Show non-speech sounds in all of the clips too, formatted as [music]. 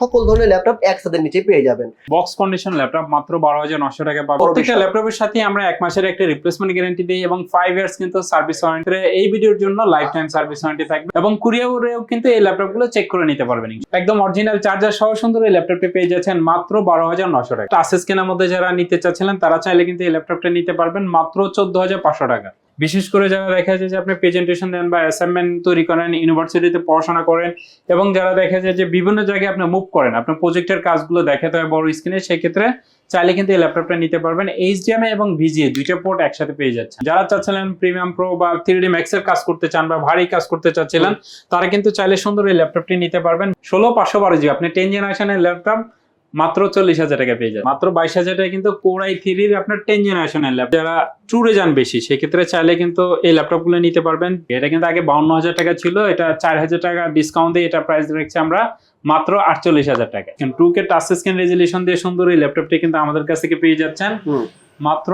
সকল ধরনের ল্যাপটপ একসাথে নিচে পেয়ে যাবেন। বক্স কন্ডিশন ল্যাপটপ মাত্র বারো হাজার নশো টাকা পাবেন। প্রত্যেকটা ল্যাপটপের সাথে আমরা এক মাসের একটা রিপ্লেসমেন্ট গ্যারান্টি দিই এবং ফাইভ ইয়ার্স কিন্তু সার্ভিস ওয়ারেন্টি এই ভিডিওর জন্য লাইফ টাইম সার্ভিস ওয়ারেন্টি থাকবে এবং কুরিয়ারেও কিন্তু এই ল্যাপটপগুলো চেক করে নিতে পারবেন একদম অরিজিনাল চার্জার সহ সুন্দর এই ল্যাপটপটি পেয়ে যাচ্ছেন মাত্র বারো হাজার নশো টাকা। টাসেস কেনার মধ্যে যারা নিতে চাচ্ছিলেন তারা চাইলে কিন্তু এই ল্যাপটপটা নিতে পারবেন মাত্র চোদ্দ হাজার পাঁচশো টাকা। বিশেষ করে যারা দেখা যায় যে আপনি প্রেজেন্টেশন দেন বা অ্যাসাইনমেন্ট তৈরি করেন ইউনিভার্সিটিতে পড়াশোনা করেন এবং যারা দেখা যায় যে বিভিন্ন জায়গায় আপনি মুভ করেন, আপনার প্রজেক্টের কাজগুলো দেখাতে হয় বড় স্ক্রিনে সেক্ষেত্রে চাইলে কিন্তু এই ল্যাপটপটা নিতে পারবেন এইচডিএমআই এবং ভিজিএ দুইটা পোর্ট একসাথে পেয়ে যাচ্ছেন। যারা চাচ্ছিলেন প্রিমিয়াম প্রো বা থ্রি ডি ম্যাক্সের কাজ করতে চান বা ভারী কাজ করতে চাচ্ছিলেন, তারা কিন্তু চাইলে সুন্দর এই ল্যাপটপটি নিতে পারবেন। ষোলো পাঁচশো বারো জিবি আপনি টেন জেনারেশনের ল্যাপটপ মাত্র চল্লিশ হাজার টাকা পেয়ে যান মাত্র বাইশ হাজার টাকা কিন্তু কোরাই থ্রির আপনার টেন জেনারেশনের ল্যাপটপ যারা ট্যুরে যান বেশি সেক্ষেত্রে চাইলে কিন্তু এই ল্যাপটপগুলো নিতে পারবেন। এটা কিন্তু আগে বাউন্ন হাজার টাকা ছিল এটা চার হাজার টাকা ডিসকাউন্ট দিয়ে এটা প্রাইস রাখছি আমরা মাত্র আটচল্লিশ হাজার টাকা two K touch screen resolution দিয়ে সুন্দর এই ল্যাপটপটি কিন্তু আমাদের কাছ থেকে পেয়ে যাচ্ছেন। মাত্র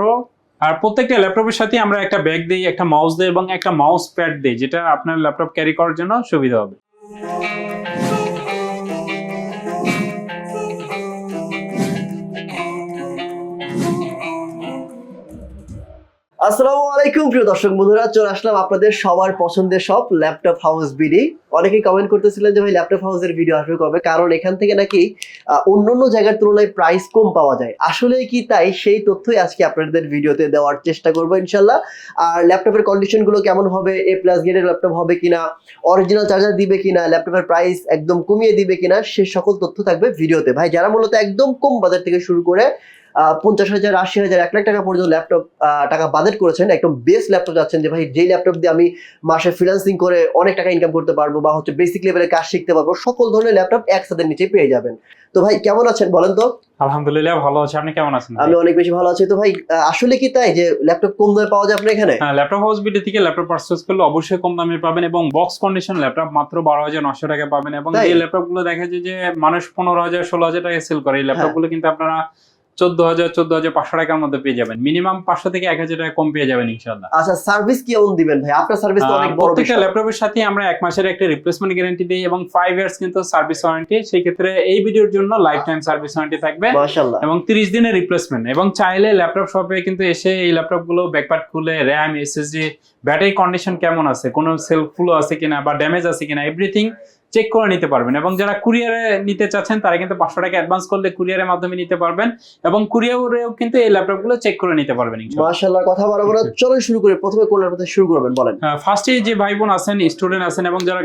আর প্রত্যেকটা ল্যাপটপের সাথে আমরা একটা ব্যাগ দিই একটা মাউস দিই এবং একটা মাউস প্যাড দিই যেটা আপনার ল্যাপটপ ক্যারি করার জন্য সুবিধা হবে। আসসালামু আলাইকুম, প্রিয় দর্শক বন্ধুরা। চলে আসলাম আপনাদের সবার পছন্দের সব ল্যাপটপ হাউস বিডি। অনেকেই কমেন্ট করতেছিলেন যে, ভাই, ল্যাপটপ হাউসের ভিডিও আসবে কবে? কারণ এখান থেকে নাকি অন্য অন্য জায়গার তুলনায় প্রাইস কম পাওয়া যায়। আসলে কি তাই? সেই তথ্যই আজকে আপনাদের ভিডিওতে দেওয়ার চেষ্টা করব ইনশাল্লাহ আর ল্যাপটপের কন্ডিশনগুলো কেমন হবে? এ প্লাস গ্রেডের ল্যাপটপ হবে কিনা? অরিজিনাল চার্জার দিবে কিনা? ল্যাপটপের প্রাইস একদম কমিয়ে দিবে কিনা? সে সকল তথ্য থাকবে ভিডিওতে ভাই, যারা মূলত একদম কম বাজার থেকে শুরু করে পঞ্চাশ হাজার আশি হাজার এক লাখ টাকা পর্যন্ত ল্যাপটপ টাকা বাজেট করেছেন। একদম বেস্ট ল্যাপটপ যাচ্ছেন যে ভাই যেই ল্যাপটপ দিয়ে আমি মাসে ফ্রিল্যান্সিং করে অনেক টাকা ইনকাম করতে পারব বা হচ্ছে বেসিক লেভেলের কাজ শিখতে পারব সকল ধরনের ল্যাপটপ একসাথে নিচে পেয়ে যাবেন। তো ভাই কেমন আছেন বলেন তো? আলহামদুলিল্লাহ ভালো আছে। আপনি কেমন আছেন আমি অনেক বেশি ভালো আছি। তো ভাই আসলে কি তাই যে ল্যাপটপ কম দামে পাওয়া যায় আপনার এখানে? হ্যাঁ ল্যাপটপ হাউস বিডি থেকে ল্যাপটপ পারচেজ করলে অবশ্যই কম দামে পাবেন এবং বক্স কন্ডিশন ল্যাপটপ মাত্র বারো হাজার নশো টাকা পাবেন এবং এই ল্যাপটপগুলো দেখা যায় যে মানুষ পনেরো হাজার ষোলো হাজার টাকা সেল করে এই ল্যাপটপগুলো কিন্তু আপনারা চোদ্দ হাজার চোদ্দ হাজার পাঁচশো টাকার মধ্যে পেয়ে যাবেন। মিনিমাম পাঁচশো থেকে এক হাজার টাকা কম পেয়ে যাবেন ইনশাল্লাহ আচ্ছা সার্ভিস কেমন দিবেন ভাই? আপনার সার্ভিস অনেক বড় প্রত্যেকটা ল্যাপটপের সাথে আমরা এক মাসের একটা রিপ্লেসমেন্ট গ্যারান্টি দিই এবং ফাইভ ইয়ার্স কিন্তু সার্ভিস ওয়ারেন্টি সেই ক্ষেত্রে এই ভিডিওর জন্য লাইফ টাইম সার্ভিস ওয়ারেন্টি থাকবে মাশাআল্লাহ। এবং তিরিশ দিনের রিপ্লেসমেন্ট এবং চাইলে ল্যাপটপ শপে কিন্তু এসে এই ল্যাপটপগুলো ব্যাকপার্ট খুলে র্যাম এসএসডি ব্যাটারি কন্ডিশন কেমন আছে? কোনো সেলফ ফুল আছে কিনা বা ড্যামেজ আছে কিনা? এভরিথিং চেক করে নিতে পারবেন। এবং যারা কুরিয়ারে নিতে চাচ্ছেন তারা কিন্তু পাঁচশো টাকা অ্যাডভান্স করলে কুরিয়ারের মাধ্যমে নিতে পারবেন। এবং কুরিয়ারেও কিন্তু এই ল্যাপটপগুলো চেক করে নিতে পারবেন। মাশাআল্লাহ কথা চলো শুরু করি। প্রথমে কোন ল্যাপটপ শুরু করবেন বলেন। ফার্স্টে যে ভাই বোন আছেন স্টুডেন্ট আছেন এবং যারা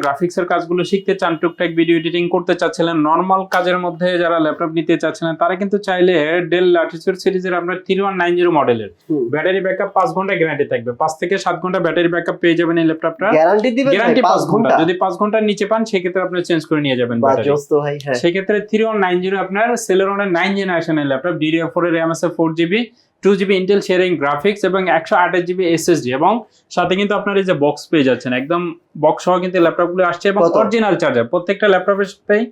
কাজগুলো শিখতে চান টুকটাক ভিডিও এডিটিং করতে চাচ্ছিলেন নর্মাল কাজের মধ্যে যারা ল্যাপটপ নিতে চাচ্ছিলেন তারা কিন্তু চাইলে ডেল ল্যাটিচিউড সিরিজের আপনার থ্রি ওয়ান নাইন জিরো মডেলের। ব্যাটারি ব্যাকআপ পাঁচ ঘণ্টা গ্যারান্টি থাকবে। পাঁচ থেকে সাত ঘণ্টা ব্যাটারি ব্যাকআপ পেয়ে যাবেন এই ল্যাপটপটা গ্যারান্টি ভাই গ্যারান্টি পাঁচ ঘণ্টা। যদি পাঁচ ঘণ্টার নিচে পান সেক্ষেত্রে আপনি চেঞ্জ করে নিয়ে যাবেন ভাই হ্যাঁ সেক্ষেত্রে থ্রি ওয়ান নাইন জিরো আপনার সেলেরনের নাইন জেনারেশনের ল্যাপটপ ডিডিআর ফোর এর র্যাম আছে four GB two GB Intel sharing graphics এবং একশো আঠাশ জিবি এসএসডি এবং সাথে কিন্তু আপনার এই যে বক্স পেয়ে যাচ্ছেন একদম বক্স সহ কিন্তু ল্যাপটপগুলো আসছে এবং অরিজিনাল চার্জার প্রত্যেকটা ল্যাপটপের সাথেই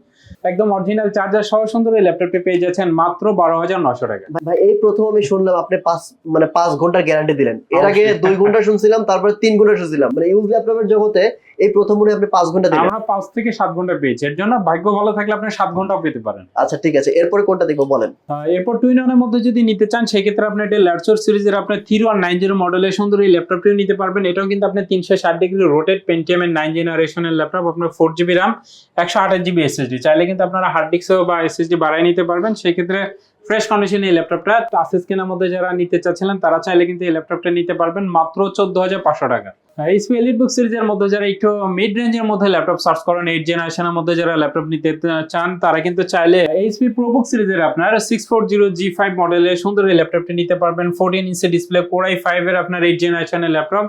একদম অরিজিনাল চার্জার সহ সুন্দর এই ল্যাপটপটি পেয়ে যাচ্ছেন মাত্র বারো হাজার নশো টাকা। ভাই এই প্রথম আমি শুনলাম আপনি পাঁচ মানে পাঁচ ঘণ্টার গ্যারান্টি দিলেন। এর আগে। দুই ঘণ্টা শুনছিলাম তারপরে তিন ঘণ্টা শুনছিলাম। মানে ইউজ ল্যাপটপের জগতে এই প্রথম মনে আপনি পাঁচ ঘণ্টা দিলেন আমরা পাঁচ থেকে সাত ঘণ্টা পেয়েছি। এর জন্য ভাগ্য ভালো থাকলে আপনি সাত ঘন্টাও পেতে পারেন। আচ্ছা ঠিক আছে। এরপরে কোনটা দেখব বলেন? এরপর টুইন ওয়ানের মধ্যে যদি নিতে চান সেক্ষেত্রে আপনি এটা ল্যাপটপ সিরিজের আপনার থ্রি ওয়ান নাইন জিরো মডেলের সুন্দর এই ল্যাপটপটিও নিতে পারবেন। এটাও কিন্তু আপনি তিনশো ষাট ডিগ্রি রোটেড পেন্টিএম এর নাইন জেনারেশনের ল্যাপটপ আপনার ফোর জিবি র্যাম একশো আঠাশ জিবি এসএসডি চাইলে কিন্তু আপনারা হার্ড ডিস্কও বা এসএসডি বাড়াই নিতে পারবেন। সেক্ষেত্রে ফ্রেশ কন্ডিশনে এই ল্যাপটপটা টাসেস কেনার মধ্যে যারা নিতে চাচ্ছিলেন তারা চাইলে কিন্তু এই ল্যাপটপটা নিতে পারবেন। মাত্র চোদ্দ হাজার পাঁচশো টাকা। এইচপি এলিট বুক সিরিজের মধ্যে যারা একটু মিড রেঞ্জের মধ্যে ল্যাপটপ সার্চ করেন এইট জেনারেশনের মধ্যে যারা ল্যাপটপ নিতে চান, তারা কিন্তু চাইলে এইচপি প্রোবুক সিরিজের আপনার six four zero G five মডেলের সুন্দর এই ল্যাপটপটি নিতে পারবেন। Fourteen inch display core i five এর আপনার এইট জেনারেশনের laptop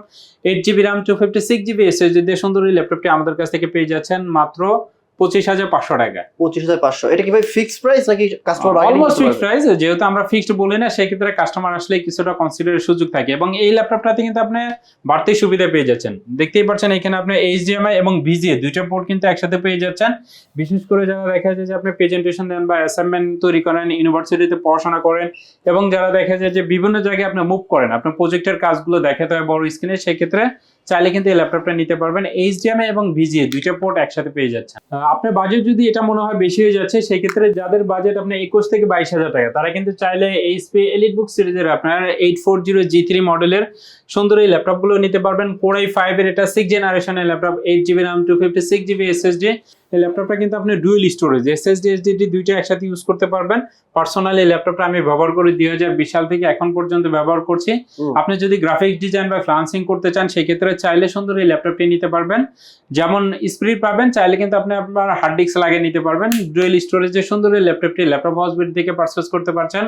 eight GB RAM two fifty six GB SSD দিয়ে সুন্দর এই ল্যাপটপটি আমাদের কাছ থেকে পেয়ে যাচ্ছেন। মাত্র পঁচিশ হাজার পাঁচশো টাকা। পঁচিশ হাজার পাঁচশো। এটা কি ভাই ফিক্স প্রাইস নাকি কাস্টমার অলমোস্ট ফিক্সড প্রাইস যেহেতু আমরা ফিক্সড বলি না সেক্ষেত্রে কাস্টমার আসলে কিছুটা কনসিডারের সুযোগ থাকে। এবং এই ল্যাপটপটাতে কিন্তু আপনি বাড়তি সুবিধা পেয়ে যাচ্ছেন। দেখতেই পাচ্ছেন এখানে আপনি এইচডিএমআই এবং ভিজিএ দুইটা পোর্ট কিন্তু একসাথে পেয়ে যাচ্ছেন। বিশেষ করে যারা দেখা যায় যে আপনি প্রেজেন্টেশন দেন বা অ্যাসাইনমেন্ট তৈরি করেন ইউনিভার্সিটিতে পড়াশোনা করেন এবং যারা দেখা যায় যে বিভিন্ন জায়গায় আপনি মুভ করেন আপনার প্রজেক্টের কাজগুলো দেখাতে হয় বড় স্ক্রিনে সেক্ষেত্রে চাইলে কিন্তু এই ল্যাপটপটা নিতে পারবেন এইচডিএমআই এবং ভিজিএ, দুইটা পোর্ট একসাথে পেয়ে যাচ্ছেন। আপনার বাজেট যদি এটা মনে হয় বেশি হয়ে যাচ্ছে, সেক্ষেত্রে যাদের বাজেট আপনার একুশ থেকে বাইশ হাজার টাকা, তারা কিন্তু চাইলে এইচপি এলিট বুক সিরিজের আপনার eight four zero G three মডেলের সুন্দর এই ল্যাপটপগুলো নিতে পারবেন। কোরাই ফাইভের এটা সিক্স জেনারেশনের laptop eight GB RAM two fifty six GB SSD এই ল্যাপটপটা কিন্তু আপনি ডুয়েল স্টোরেজ এসএসডি এসডিডি দুইটা একসাথে ইউজ করতে পারবেন। পার্সোনালি ল্যাপটপটা আমি ব্যবহার করি দুই হাজার বিশ সাল থেকে এখন পর্যন্ত ব্যবহার করছি। আপনি যদি গ্রাফিক্স ডিজাইন বা ফ্লান্সিং করতে চান সেক্ষেত্রে চাইলে সুন্দর এই ল্যাপটপটি নিতে পারবেন। যেমন স্পিড পাবেন চাইলে কিন্তু আপনি আপনার হার্ড ডিস্ক লাগিয়ে নিতে পারবেন। ডুয়েল স্টোরেজে সুন্দর এই ল্যাপটপটি ল্যাপটপ হাউসবিট থেকে পারচেস করতে পারছেন।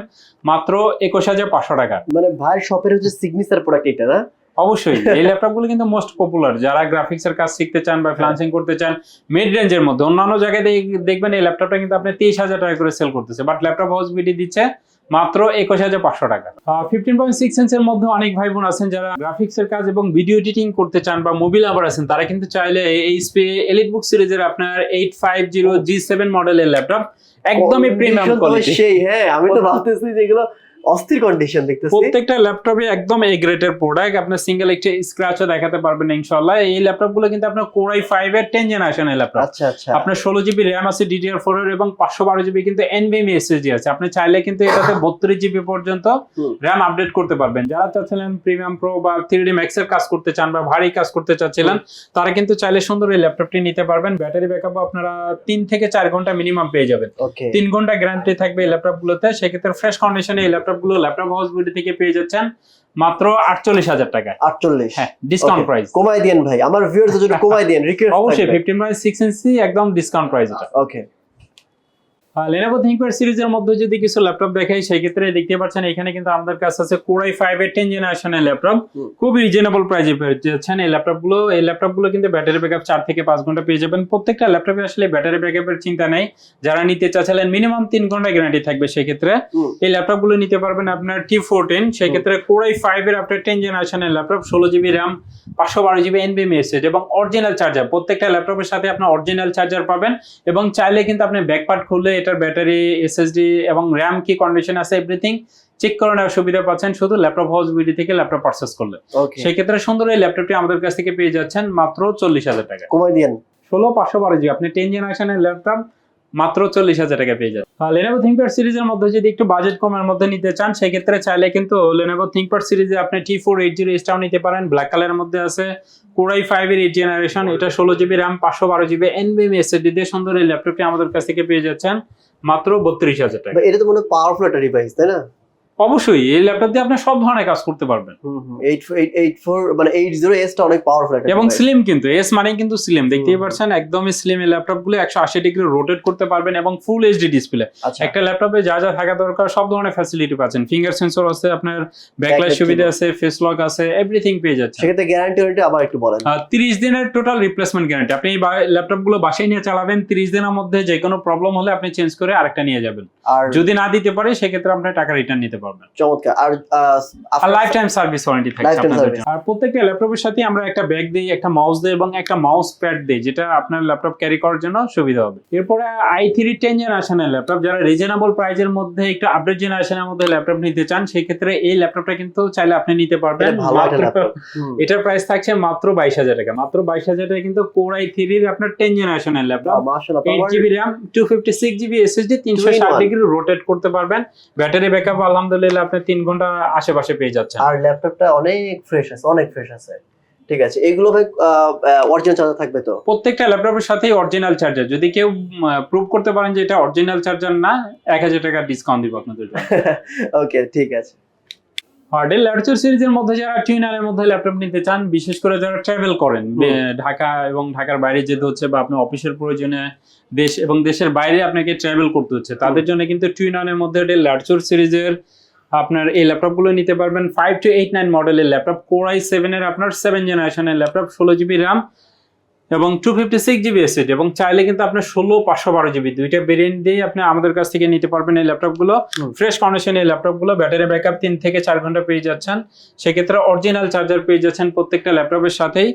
মাত্র একুশ হাজার পাঁচশো টাকা। মানে ভাই শপের হচ্ছে সিগনেচার প্রোডাক্ট এটা না? অবশ্যই। [laughs] এই ল্যাপটপগুলো কিন্তু মোস্ট পপুলার যারা গ্রাফিক্স এর কাজ শিখতে চান বা ফ্লান্সিং করতে চান মিড রেঞ্জের মধ্যে। অন্যান্য জায়গায় দেখবেন এই ল্যাপটপটা কিন্তু আপনি তেইশ হাজার টাকা করে সেল করতেছে। বাট ল্যাপটপ হাউস বিডি দিচ্ছে মাত্র একুশ হাজার পাঁচশো টাকা। ফিফটিন পয়েন্ট সিক্স ইঞ্চের মধ্যে অনেক ভাই বোন আছেন যারা গ্রাফিক্স এর কাজ এবং ভিডিও এডিটিং করতে চান বা মোবিল আবার আছেন তারা কিন্তু চাইলে এইচপি এলিট বুক সিরিজের আপনার eight five zero G seven মডেলের ল্যাপটপ একদমই প্রিমিয়াম কোয়ালিটি সেই হ্যাঁ আমি তো ভাবতেছি যে এগুলো অস্থির কন্ডিশন দেখতেছি। প্রত্যেকটা ল্যাপটপে একদম এ গ্রেডের প্রোডাক্ট আপনার সিঙ্গেল একটা স্ক্র্যাচও দেখাতে পারবেন ইনশাল্লাহ এই ল্যাপটপগুলো কিন্তু আপনার কোরাই ফাইভ এর টেন জেনারেশনের ল্যাপটপ। আচ্ছা আচ্ছা। আপনার ষোলো জিবি র্যাম আছে ডিডিআর ফোর এর এবং পাঁচশো বারো জিবি কিন্তু এনভিএমই এসএসডি আছে। আপনি চাইলে কিন্তু এটাতে বত্রিশ জিবি পর্যন্ত। র্যাম আপডেট করতে পারবেন। যারা চাচ্ছিলেন প্রিমিয়াম প্রো বা থ্রি ডি ম্যাক্স এর কাজ করতে চান বা ভারী কাজ করতে চাচ্ছিলেন তারা কিন্তু চাইলে সুন্দর এই ল্যাপটপটি নিতে পারবেন। ব্যাটারি ব্যাকআপ আপনারা তিন থেকে চার ঘণ্টা মিনিমাম পেয়ে যাবেন। ওকে তিন ঘণ্টা গ্যারান্টি থাকবে এই ল্যাপটপ গুলোতে সেক্ষেত্রে ফ্রেশ কন্ডিশনে এই ল্যাপটপ গুলো ল্যাপটপ হাউস থেকে পেয়ে যাচ্ছেন মাত্র আটচল্লিশ হাজার টাকা। আটচল্লিশ। হ্যাঁ ডিসকাউন্ট প্রাইস কমাই দিয়েন ভাই। আমার ভিউয়ারদের জন্য কমাই দিয়ে রিকোয়েস্ট অবশ্যই ফিফটিন পয়েন্ট সিক্স ইঞ্চি একদম ডিসকাউন্ট প্রাইস এটা। ওকে লেনোভো থিঙ্কপ্যাড সিরিজের মধ্যে যদি কিছু ল্যাপটপ দেখাই সেই ক্ষেত্রে দেখতে পাচ্ছেন এখানে কিন্তু আমাদের কাছে আছে কোরাই ফাইভ এর টেন জেনারেশনের ল্যাপটপ। খুবই রিজনেবল প্রাইসে পেয়ে যাচ্ছেন। এই ল্যাপটপগুলো এই ল্যাপটপগুলো কিন্তু ব্যাটারি ব্যাকআপ চার থেকে পাঁচ ঘণ্টা পেয়ে যাবেন। প্রত্যেকটা ল্যাপটপে আসলে ব্যাটারি ব্যাকআপের চিন্তা নেই। যারা নিতে চাচ্ছিলেন মিনিমাম তিন ঘণ্টা গ্যারান্টি থাকবে সেক্ষেত্রে হুম। এই ল্যাপটপগুলো নিতে পারবেন আপনার টি ফোরটিন সেক্ষেত্রে কোরাই ফাইভ এর আপনার টেন জেনারেশনের ল্যাপটপ ষোলো জিবি র্যাম পাঁচশো বারো জিবি এনবিএম এসএস এবং অরিজিনাল চার্জার প্রত্যেকটা ল্যাপটপের সাথে আপনার অরিজিনাল চার্জার পাবেন এবং চাইলে কিন্তু আপনি ব্যাকপার্ট খুললে এটার ব্যাটারি এসএসডি এবং র্যাম কি কন্ডিশন আছে এভরিথিং চেক করে নেওয়ার সুবিধা পাচ্ছেন শুধু ল্যাপটপ হাউস বিডি থেকে ল্যাপটপ পারচেস করলে। সেই ক্ষেত্রে সুন্দর এই ল্যাপটপটি আমাদের কাছ থেকে পেয়ে যাচ্ছেন মাত্র চল্লিশ হাজার টাকা। কমাই দিয়েন। ষোলো পাঁচশো বারো জি আপনি টেন জেনারেশনের ল্যাপটপ মাত্র চল্লিশ হাজার টাকা পেয়ে যাবেন লেনোভো থিঙ্কপ্যাড সিরিজের মধ্যে যদি একটু বাজেট কমের মধ্যে নিতে চান সেক্ষেত্রে চাইলে কিন্তু লেনোভো থিঙ্কপ্যাড সিরিজে আপনি টি ফোর এইট জিরো এসটাও নিতে পারেন। ব্ল্যাক কালারের মধ্যে আছে। কোরাই ফাইভ এর এইট জেনারেশন এটা ষোলো জিবি র্যাম পাঁচশো বারো জিবি এনবিএম এসএসডি দিয়ে সুন্দর এই ল্যাপটপটি আমাদের কাছ থেকে পেয়ে যাচ্ছেন। মাত্র বত্রিশ হাজার টাকা। এটা তো মনে হয় পাওয়ারফুল একটা ডিভাইস তাই না? অবশ্যই এই ল্যাপটপ দিয়ে আপনি সব ধরনের কাজ করতে পারবেন। মানে এইট জিরো এস অনেক পাওয়ারফুল এবং স্লিম কিন্তু এস মানে কিন্তু স্লিম দেখতেই। পাচ্ছেন একদমই স্লিম এই ল্যাপটপগুলো একশো আশি ডিগ্রি রোটেট করতে পারবেন এবং ফুল এইচডি ডিসপ্লে একটা ল্যাপটপে যা যা থাকা দরকার সব ধরনের ফ্যাসিলিটি পাচ্ছেন। ফিঙ্গার সেন্সর আছে আপনার ব্যাকলাইট সুবিধা আছে ফেস লক আছে এভরিথিং পেয়ে যাচ্ছে সেক্ষেত্রে গ্যারান্টি ওয়ারেন্টি আবার একটু বলেন। তিরিশ দিনের টোটাল রিপ্লেসমেন্ট গ্যারান্টি আপনি এই ল্যাপটপগুলো বাসায় নিয়ে চালাবেন তিরিশ দিনের মধ্যে যে কোনো প্রবলেম হলে আপনি চেঞ্জ করে আরেকটা নিয়ে যাবেন। আর যদি না দিতে পারে সেক্ষেত্রে আপনি টাকা রিটার্ন নিতে পারবেন। চমৎকার। আর আর লাইফ টাইম সার্ভিস ওয়ারেন্টি থাকছে Lifetime আপনাদের service। জন্য। আর প্রত্যেকটা ল্যাপটপের সাথে আমরা একটা ব্যাগ দিই একটা মাউস দিই এবং একটা মাউস প্যাড দিই যেটা আপনার ল্যাপটপ ক্যারি করার জন্য সুবিধা হবে। এরপরে আই থ্রি টেন জেনারেশনের ল্যাপটপ যারা রিজনেবল প্রাইজের মধ্যে একটু আপডেট জেনারেশনের মধ্যে ল্যাপটপ নিতে চান সেই ক্ষেত্রে এই ল্যাপটপটা কিন্তু চাইলে আপনি নিতে পারবেন। এটার প্রাইস থাকছে মাত্র বাইশ হাজার টাকা। মাত্র বাইশ হাজার টাকা কিন্তু কোর আই থ্রির আপনার টেন জেনারেশনের laptop eight GB RAM two fifty six GB SSD তিনশো ষাট। ডিগ্রি রোটেট করতে পারবেন। ব্যাটারি ব্যাকআপ আলহামদুলিল্লাহ আপনি তিন ঘণ্টা আশেপাশে পেয়ে যাচ্ছেন। আর ল্যাপটপটা অনেক ফ্রেশ আছে অনেক ফ্রেশ আছে। ঠিক আছে এগুলো ভাই অরিজিনাল চার্জার থাকবে তো? প্রত্যেকটা ল্যাপটপের সাথেই অরিজিনাল চার্জার যদি কেউ প্রুভ করতে পারেন যে এটা অরিজিনাল চার্জার না এক হাজার টাকা ডিসকাউন্ট দিব আপনাদের জন্য। [laughs] ওকে ঠিক আছে। ডেল ল্যাপটপ সিরিজের মধ্যে যারা টুইনারের মধ্যে ল্যাপটপ নিতে চান বিশেষ করে যারা ট্রাভেল করেন ঢাকা এবং ঢাকার বাইরে যেতে হচ্ছে বা আপনার অফিসের প্রয়োজনে দেশ এবং দেশের বাইরে আপনাকে ট্রাভেল করতে হচ্ছে তাদের জন্য কিন্তু টুইনারের মধ্যে ডেল ল্যাপটপ সিরিজের আপনার এই ল্যাপটপগুলো নিতে পারবেন ফাইভ টু এইট নাইন মডেলের ল্যাপটপ কোরাই সেভেনের আপনার সেভেন জেনারেশনের ল্যাপটপ ষোলো জিবি র্যাম এবং two fifty six GB SSD এবং চাইলে কিন্তু আপনার ষোলো পাঁচশো বারো জিবি দুইটা ভেরিয়েন্ট দিয়ে আপনি আমাদের কাছ থেকে নিতে পারবেন এই ল্যাপটপগুলো। ফ্রেশ কন্ডিশন এই ল্যাপটপগুলো ব্যাটারি ব্যাকআপ তিন থেকে চার ঘণ্টা পেয়ে যাচ্ছেন। সেক্ষেত্রে অরিজিনাল চার্জার পেয়ে যাচ্ছেন প্রত্যেকটা ল্যাপটপের সাথেই।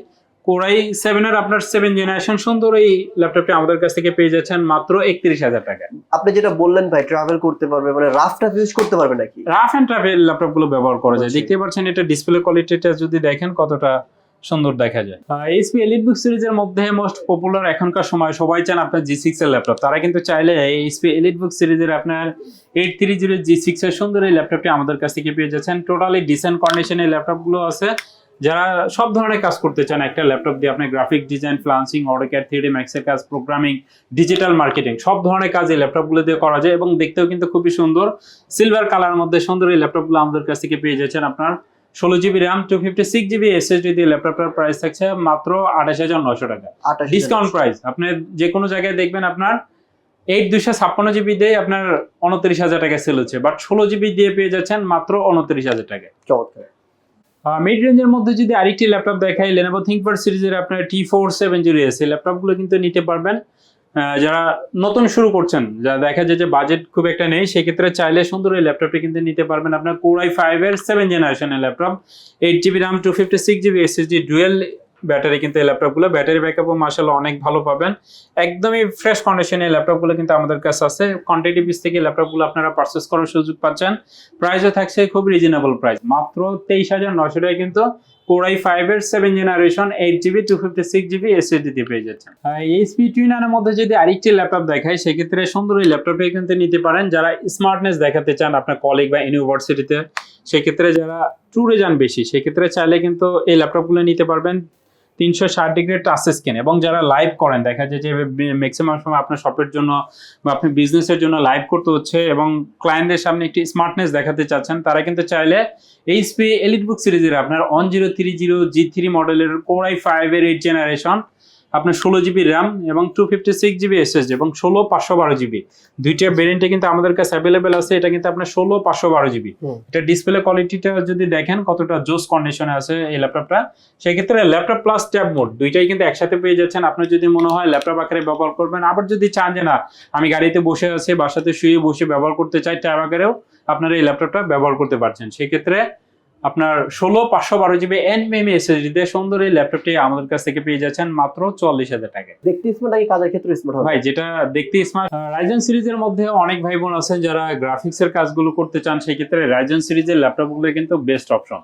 কোরাই সেভেনের আপনার সেভেন জেনারেশন সুন্দর এই ল্যাপটপটি আমাদের কাছ থেকে পেয়ে যাচ্ছেন মাত্র একত্রিশ হাজার টাকা। আপনি যেটা বললেন ভাই ট্রাভেল করতে পারবে মানে রাফ টাফ ইউজ করতে পারবে নাকি? রাফ অ্যান্ড ট্রাভেল ল্যাপটপগুলো ব্যবহার করা যায়। দেখতে পাচ্ছেন এটা ডিসপ্লে কোয়ালিটিটা যদি দেখেন কতটা সুন্দর দেখা যায়। এইচপি এলিট বুক সিরিজের মধ্যে মোস্ট পপুলার এখনকার সময় সবাই চান আপনার জি সিক্স এর ল্যাপটপ তারা কিন্তু চাইলে এইচপি এলিট বুক সিরিজের আপনার eight three zero G six এর সুন্দর এই ল্যাপটপটি আমাদের কাছ থেকে পেয়ে যাচ্ছেন। টোটালি ডিসেন্ট কন্ডিশনের ল্যাপটপগুলো আছে। যারা সব ধরনের কাজ করতে চান একটা ল্যাপটপ দিয়ে আপনি graphic design freelancing AutoCAD three ম্যাক্সের কাজ প্রোগ্রামিং ডিজিটাল মার্কেটিং সব ধরনের কাজ এই ল্যাপটপগুলো দিয়ে করা যায় এবং দেখতেও কিন্তু খুবই সুন্দর। সিলভার কালার মধ্যে সুন্দর এই ল্যাপটপগুলো আমাদের কাছ থেকে পেয়ে যাচ্ছেন আপনার ষোলো GB RAM two fifty six GB SSD দিয়ে ল্যাপটপটার প্রাইস থাকছে মাত্র আঠাশ হাজার নশো টাকা। ডিসকাউন্ট প্রাইস আপনি যে কোনো জায়গায় দেখবেন আপনার এইট দুইশো ছাপ্পান্ন জিবি দিয়ে আপনার উনত্রিশ হাজার টাকা সেল হচ্ছে বাট ষোলো জিবি দিয়ে পেয়ে যাচ্ছেন মাত্র উনত্রিশ হাজার টাকা চমৎকার। মিড রেঞ্জের মধ্যে যদি আরেকটি ল্যাপটপ দেখাই লেনোভো থিঙ্কপার সিরিজের আপনার T four seven zero S এই ল্যাপটপগুলো কিন্তু নিতে পারবেন। যারা নতুন শুরু করছেন, যারা দেখা যায় যে বাজেট খুব একটা নেই, সেক্ষেত্রে চাইলে সুন্দর এই ল্যাপটপটি কিন্তু নিতে পারবেন। আপনার কোরাই ফাইভ এর সেভেন জেনারেশনের laptop eight GB RAM two fifty six GB SSD dual battery কিন্তু এই ল্যাপটপগুলো। ব্যাটারি ব্যাকআপও মাসাল্লাহ অনেক ভালো পাবেন। একদমই ফ্রেশ কন্ডিশনে এই ল্যাপটপগুলো কিন্তু আমাদের কাছে আছে। কোয়ান্টিটি পিস থেকে ল্যাপটপগুলো আপনারা পারচেস করার সুযোগ পাচ্ছেন। প্রাইসও থাকছে খুব রিজনেবল প্রাইস মাত্র তেইশ হাজার নশো টাকায় কিন্তু কোরাই ফাইভের seven generation eight GB two fifty six GB SSD দিয়ে পেয়ে যাচ্ছেন। এইচপি টুইনারের মধ্যে যদি আরেকটি ল্যাপটপ দেখায় সেক্ষেত্রে সুন্দর এই ল্যাপটপে কিন্তু নিতে পারেন। যারা স্মার্টনেস দেখাতে চান আপনার কলেজ বা ইউনিভার্সিটিতে সেক্ষেত্রে যারা ট্যুরে যান বেশি, সেক্ষেত্রে চাইলে কিন্তু এই ল্যাপটপগুলো নিতে পারবেন। তিনশো ষাট ডিগ্রি টাচ স্ক্রিন এবং যারা লাইভ করেন, দেখা যায় যে ম্যাক্সিমাম সময় আপনার শপের জন্য বা আপনি বিজনেসের জন্য লাইভ করতে হচ্ছে এবং ক্লায়েন্টদের সামনে একটি স্মার্টনেস দেখাতে চাচ্ছেন, তারা কিন্তু চাইলে এইচপি এলিট বুক সিরিজের আপনার one zero three zero G three মডেলের কোর আই ফাইভের এইট জেনারেশন আপনার ষোলো জিবি র্যাম এবং two fifty six GB SSD এবং ষোলো পাঁচশো বারো জিবি দুইটা ভেরিয়েন্টে কিন্তু আমাদের কাছে অ্যাভেলেবেল আছে এটা কিন্তু আপনার ষোলো পাঁচশো বারো জিবি। এটা ডিসপ্লে কোয়ালিটিটা যদি দেখেন কতটা জোস কন্ডিশনে আছে এই ল্যাপটপটা সেক্ষেত্রে ল্যাপটপ প্লাস ট্যাব মোড দুইটাই কিন্তু একসাথে পেয়ে যাচ্ছেন। আপনার যদি মনে হয় ল্যাপটপ আকারে ব্যবহার করবেন আবার যদি চান যে না আমি গাড়িতে বসে আছি বাসাতে শুয়ে বসে ব্যবহার করতে চাই ট্যাব আকারেও আপনারা এই ল্যাপটপটা ব্যবহার করতে পারছেন। সেক্ষেত্রে আপনার ষোলো পাঁচশো বারো জিবি এনএমএ এসএসডি দিয়ে সুন্দর এই ল্যাপটপটি আমাদের কাছ থেকে পেয়ে যাচ্ছেন মাত্র চল্লিশ হাজার টাকা দেখতে স্মার্ট নাকি কাজের ক্ষেত্রে স্মার্ট ভাই যেটা দেখতে স্মার্ট রাইজন সিরিজের মধ্যে অনেক ভাই বোন আছেন যারা গ্রাফিক্স এর কাজগুলো করতে চান সেই ক্ষেত্রে রাইজন সিরিজের ল্যাপটপগুলো কিন্তু বেস্ট অপশন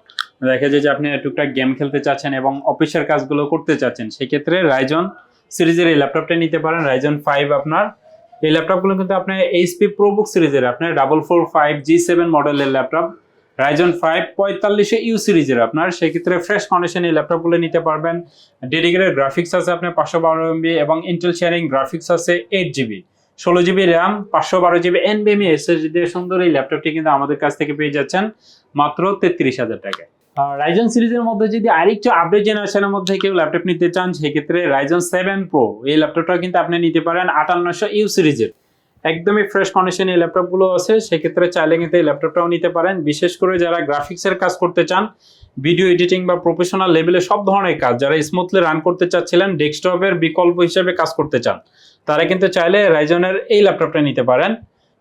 দেখা যায় যে আপনি টুকটাক গেম খেলতে চাচ্ছেন এবং অফিসের কাজগুলো করতে চাচ্ছেন সেই ক্ষেত্রে রাইজন সিরিজের এই ল্যাপটপটা নিতে পারেন। রাইজন ফাইভ আপনার এই ল্যাপটপগুলো কিন্তু আপনার এইচপি প্রোবুক সিরিজের আপনার double four five G seven মডেলের ল্যাপটপ। রাইজন ফাইভ পঁয়তাল্লিশে ইউ সিরিজের আপনার, সেক্ষেত্রে ফ্রেশ কন্ডিশন এই ল্যাপটপগুলো নিতে পারবেন। ডেডিকেটেড গ্রাফিক্স আছে আপনার পাঁচশো বারো এমবি এবং ইন্টেল শেয়ারিং গ্রাফিক্স আছে এইট জিবি ষোলো জিবি র্যাম পাঁচশো বারো জিবি এনবিএমই এসএসডি দিয়ে সুন্দর এই ল্যাপটপটি কিন্তু আমাদের কাছ থেকে পেয়ে যাচ্ছেন মাত্র তেত্রিশ হাজার টাকায়। রাইজন সিরিজের মধ্যে যদি আরেকটু আপডেট জেনারেশনের মধ্যে কেউ ল্যাপটপ নিতে চান, সেক্ষেত্রে রাইজন সেভেন প্রো এই ল্যাপটপটা কিন্তু আপনি নিতে পারেন আটান্নশো ইউ সিরিজের। একদমই ফ্রেশ কন্ডিশনে এই ল্যাপটপগুলো আছে, সেক্ষেত্রে চাইলে কিন্তু এই ল্যাপটপটাও নিতে পারেন। বিশেষ করে যারা গ্রাফিক্সের কাজ করতে চান ভিডিও এডিটিং বা প্রফেশনাল লেভেলে সব ধরনের কাজ, যারা স্মুথলি রান করতে চাচ্ছিলেন ডেস্কটপের বিকল্প হিসেবে কাজ করতে চান, তারা কিন্তু চাইলে রাইজনের এই ল্যাপটপটা নিতে পারেন।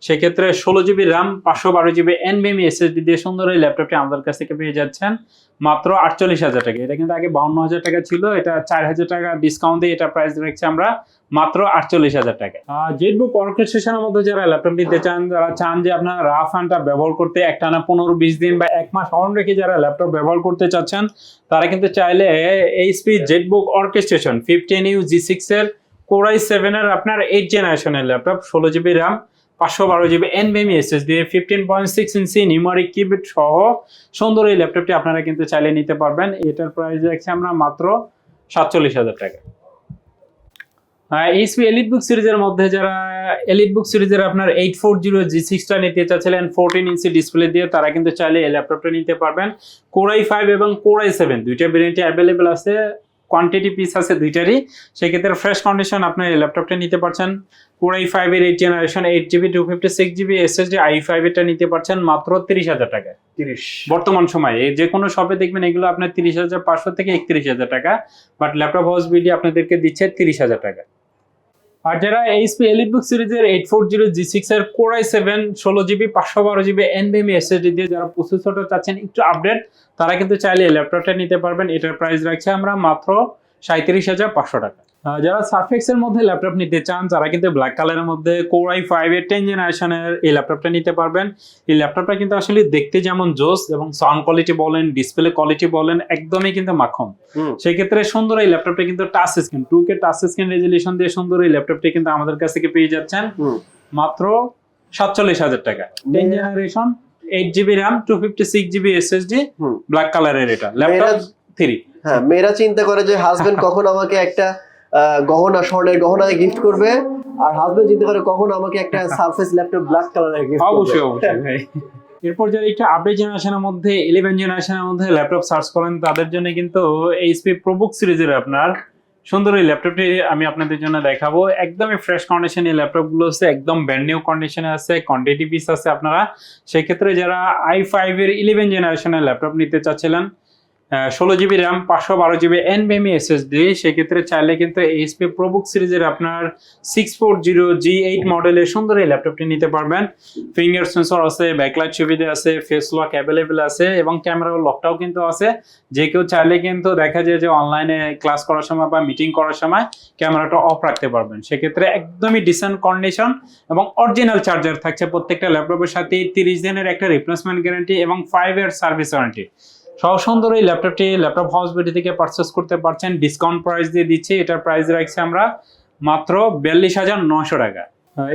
সেক্ষেত্রে ষোলো জিবি র্যাম পাঁচশো বারো জিবি এনবিএমি এসএসডি দিয়ে সুন্দর এই ল্যাপটপটি আমাদের কাছ থেকে পেয়ে যাচ্ছেন। মাত্র আটচল্লিশ হাজার টাকা। এটা কিন্তু আগে বাউন্ন হাজার টাকা ছিল, এটা চার হাজার টাকা ডিসকাউন্ট দিয়ে এটা প্রাইস রাখছি আমরা মাত্র আটচল্লিশ হাজার টাকা। জেটবুক অর্কেস্ট্রেশনের মধ্যে যারা ল্যাপটপ নিতে চান যারা চান যে আপনার রাফ হ্যান্ডটা ব্যবহার করতে একটানা পনেরো বিশ দিন বা এক মাস অন রেখে যারা ল্যাপটপ ব্যবহার করতে চাচ্ছেন, তারা কিন্তু চাইলে HP ZBook orchestration fifteen U G six এর কোরাই সেভেন এর আপনার এইট জেনারেশনের ল্যাপটপ, ষোলো জিবি র্যাম পাঁচশো বারো জিবি এনবিএমি এসএস দিয়ে fifteen point six inch numeric keyboard সহ সুন্দর এই ল্যাপটপটি আপনারা কিন্তু চাইলে নিতে পারবেন। এটার প্রাইস রাখছি আমরা মাত্র সাতচল্লিশ হাজার টাকা। এইচপি এলিট বুক সিরিজের মধ্যে যারা এলিট বুক সিরিজের আপনার এইট ফোর জিরো জি সিক্সটা নিতে চাচ্ছিলেন ফোরটিন ইঞ্চি ডিসপ্লে দিয়ে, তারা কিন্তু চাইলে এই ল্যাপটপটা নিতে পারবেন। কোরাই ফাইভ এবং কোরাই সেভেন দুইটা ভেরিয়েন্টে অ্যাভেলেবেল আছে। কোয়ান্টিটি পিস আছে দুইটারই সেক্ষেত্রে ফ্রেশ কন্ডিশন আপনি এই ল্যাপটপটা নিতে পারছেন। কোরাই ফাইভ এর eight generation eight GB two fifty six GB SSD I five এটা নিতে পারছেন মাত্র তিরিশ হাজার টাকা। তিরিশ। বর্তমান সময়ে এই যে কোনো শপে দেখবেন এগুলো আপনার তিরিশ হাজার পাঁচশো থেকে একত্রিশ হাজার টাকা বাট ল্যাপটপ হাউস বিডি আপনাদেরকে দিচ্ছে তিরিশ হাজার টাকা। আর যারা এইচপি এলিট বুক সিরিজের eight four zero G six এর কোরাই সেভেন ষোলো জিবি পাঁচশো বারো জিবি এনভিএমি এসএসডি দিয়ে যারা প্রসেসরটা চাচ্ছেন, একটু আপডেট তারা কিন্তু চাইলে ল্যাপটপটা নিতে পারবেন। এটার প্রাইস রাখছে আমরা মাত্র সাঁত্রিশ হাজার পাঁচশো টাকা। যারা সার্ফেক্স এর মধ্যে ল্যাপটপ নিতে চান তারা কিন্তু ব্ল্যাক কালারের মধ্যে কোরাই ফাইভ এর টেন জেনারেশনের এই ল্যাপটপটা নিতে পারবেন। এই ল্যাপটপটা কিন্তু আসলে দেখতে যেমন জোস এবং সাউন্ড কোয়ালিটি বলেন ডিসপ্লে কোয়ালিটি বলেন একদমই কিন্তু মাখন হুম। সেই ক্ষেত্রে সুন্দর এই ল্যাপটপটা কিন্তু touch screen two K touch screen resolution দিয়ে সুন্দর এই ল্যাপটপটি কিন্তু আমাদের কাছ থেকে পেয়ে যাচ্ছেন। মাত্র সাতচল্লিশ হাজার টাকা। Ten generation eight GB RAM two fifty six GB SSD black কালারের এটা। ল্যাপটপ থ্রি হ্যাঁ মেয়েরা চিন্তা করে যে হাজবেন্ড [laughs] কখন আমাকে একটা গহনা স্বর্ণের গহনা গিফট করবে। আর হাজবেন্ড চিন্তা করে কখন আমাকে একটা সারফেস ল্যাপটপ ব্ল্যাক কালারের গিফট অবশ্যই [laughs] অবশ্যই ভাই। এরপর যারা একটু আপডেট জেনারেশনের মধ্যে ইলেভেন জেনারেশনের মধ্যে ল্যাপটপ সার্চ করেন তাদের জন্য কিন্তু এইচপি প্রোবুক সিরিজের আপনার সুন্দর এই ল্যাপটপটি আমি আপনাদের জন্য দেখাবো। একদমই ফ্রেশ কন্ডিশন এই ল্যাপটপগুলো আছে একদম ব্র্যান্ড নিউ কন্ডিশনে আছে কোয়ান্টিটি পিস আছে আপনারা। সেক্ষেত্রে যারা আই ফাইভ এর ইলেভেন জেনারেশনের ল্যাপটপ নিতে চাচ্ছিলেন ষোলো জিবি র্যাম পাঁচশো বারো জিবি এনবিএমই এসএসডি সেক্ষেত্রে চাইলে কিন্তু এইচপি প্রোবুক সিরিজের আপনার six four zero G eight মডেলের সুন্দর এই ল্যাপটপটি নিতে পারবেন। ফিঙ্গার সেন্সর আছে ব্যাকলাইট সুবিধা আছে ফেস লক অ্যাভেলেবেল আছে এবং ক্যামেরা লকটাও কিন্তু আছে। যে কেউ চাইলে কিন্তু দেখা যায় যে অনলাইনে ক্লাস করার সময় বা মিটিং করার সময় ক্যামেরাটা অফ রাখতে পারবেন। সেক্ষেত্রে একদমই ডিসেন্ট কন্ডিশন এবং অরিজিনাল চার্জার থাকছে প্রত্যেকটা ল্যাপটপের সাথে তিরিশ দিনের একটা রিপ্লেসমেন্ট গ্যারান্টি এবং ফাইভ ইয়ার সার্ভিস ওয়ারেন্টি সহ সুন্দর এই ল্যাপটপটি, ল্যাপটপ হাউস বিডি থেকে পারচেস করতে পারছেন ডিসকাউন্ট প্রাইস দিয়ে দিচ্ছি। এটার প্রাইস রাখছি আমরা মাত্র বিয়াল্লিশ হাজার নশো টাকা।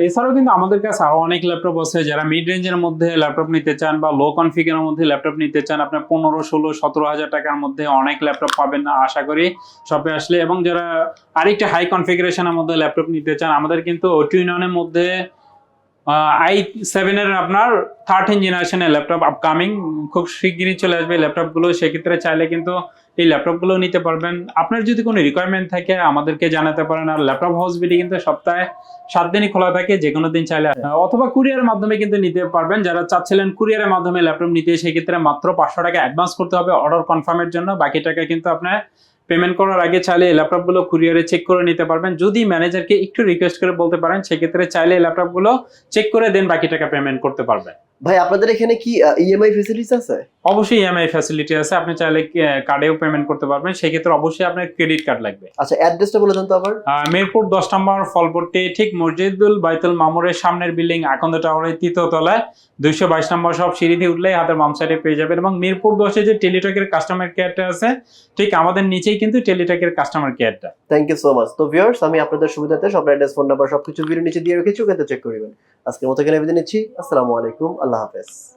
এছাড়াও কিন্তু আমাদের কাছে আরও অনেক ল্যাপটপ আছে। যারা মিড রেঞ্জের মধ্যে ল্যাপটপ নিতে চান বা লো কনফিগারের মধ্যে ল্যাপটপ নিতে চান, আপনার পনেরো, ষোলো, সতেরো হাজার টাকার মধ্যে অনেক ল্যাপটপ পাবেন না আশা করি শপে আসলে। এবং যারা আরেকটা হাই কনফিগারেশনের মধ্যে ল্যাপটপ নিতে চান, আমাদের কিন্তু টুইননের মধ্যে আই সেভেনের আপনার থার্টিন জেনারেশনের ল্যাপটপ আপকামিং খুব শিগগিরই চলে আসবে ল্যাপটপগুলো সেক্ষেত্রে চাইলে কিন্তু এই ল্যাপটপগুলো নিতে পারবেন। আপনার যদি কোনো রিকোয়ারমেন্ট থাকে, আমাদেরকে জানাতে পারেন। আর ল্যাপটপ হাউস বিডি কিন্তু সপ্তাহে সাত দিনই খোলা থাকে যে কোনো দিন চাইলে। অথবা কুরিয়ারের মাধ্যমে কিন্তু নিতে পারবেন। যারা চাচ্ছিলেন কুরিয়ারের মাধ্যমে ল্যাপটপ নিতে, সেক্ষেত্রে মাত্র পাঁচশো টাকা অ্যাডভান্স করতে হবে অর্ডার কনফার্মের জন্য। বাকি টাকা কিন্তু আপনার পেমেন্ট করার আগে চাইলে ল্যাপটপগুলো কুরিয়ারে চেক করে নিতে পারবেন। যদি ম্যানেজারকে একটু রিকোয়েস্ট করে বলতে পারেন, সেক্ষেত্রে চাইলে ল্যাপটপগুলো চেক করে দেন, বাকি টাকা পেমেন্ট করতে পারবেন। ভাই আপনাদের এখানে কি ইএমআই ফেসিলিটিস আছে? অবশ্যই ইএমআই ফ্যাসিলিটি আছে। আপনি চাইলে কার্ডেও পেমেন্ট করতে পারবেন। সেক্ষেত্রে অবশ্যই আপনার ক্রেডিট কার্ড লাগবে। আচ্ছা অ্যাড্রেসটা বলে দেন তো আবার। মিরপুর দশ নম্বর ফলপট্টি ঠিক মসজিদুল বাইতুল মামুরের সামনের বিল্ডিং আকন্দ টাওয়ারের তৃতীয় তলায়। দুইশো বাইশ নম্বর সব সিঁড়ি দিয়ে উঠলেই হাতের বাম সাইডে পেয়ে যাবেন। এবং মিরপুর দশে যে টেলিটকের কাস্টমার কেয়ারটা আছে ঠিক আমাদের নিচেই কিন্তু টেলিটকের কাস্টমার কেয়ারটা থ্যাংক ইউ সো মাচ তো ভিউয়ার্স আমি আপনাদের সুবিধাতে সব অ্যাড্রেস ফোন নাম্বার সবকিছু ভিডিও নিচে দিয়ে রেখেছি, ওখানে চেক করবেন আজকের মতো এখানে বিদায় নিচ্ছি। আসসালামু আলাইকুম। আল্লাহ হাফেজ।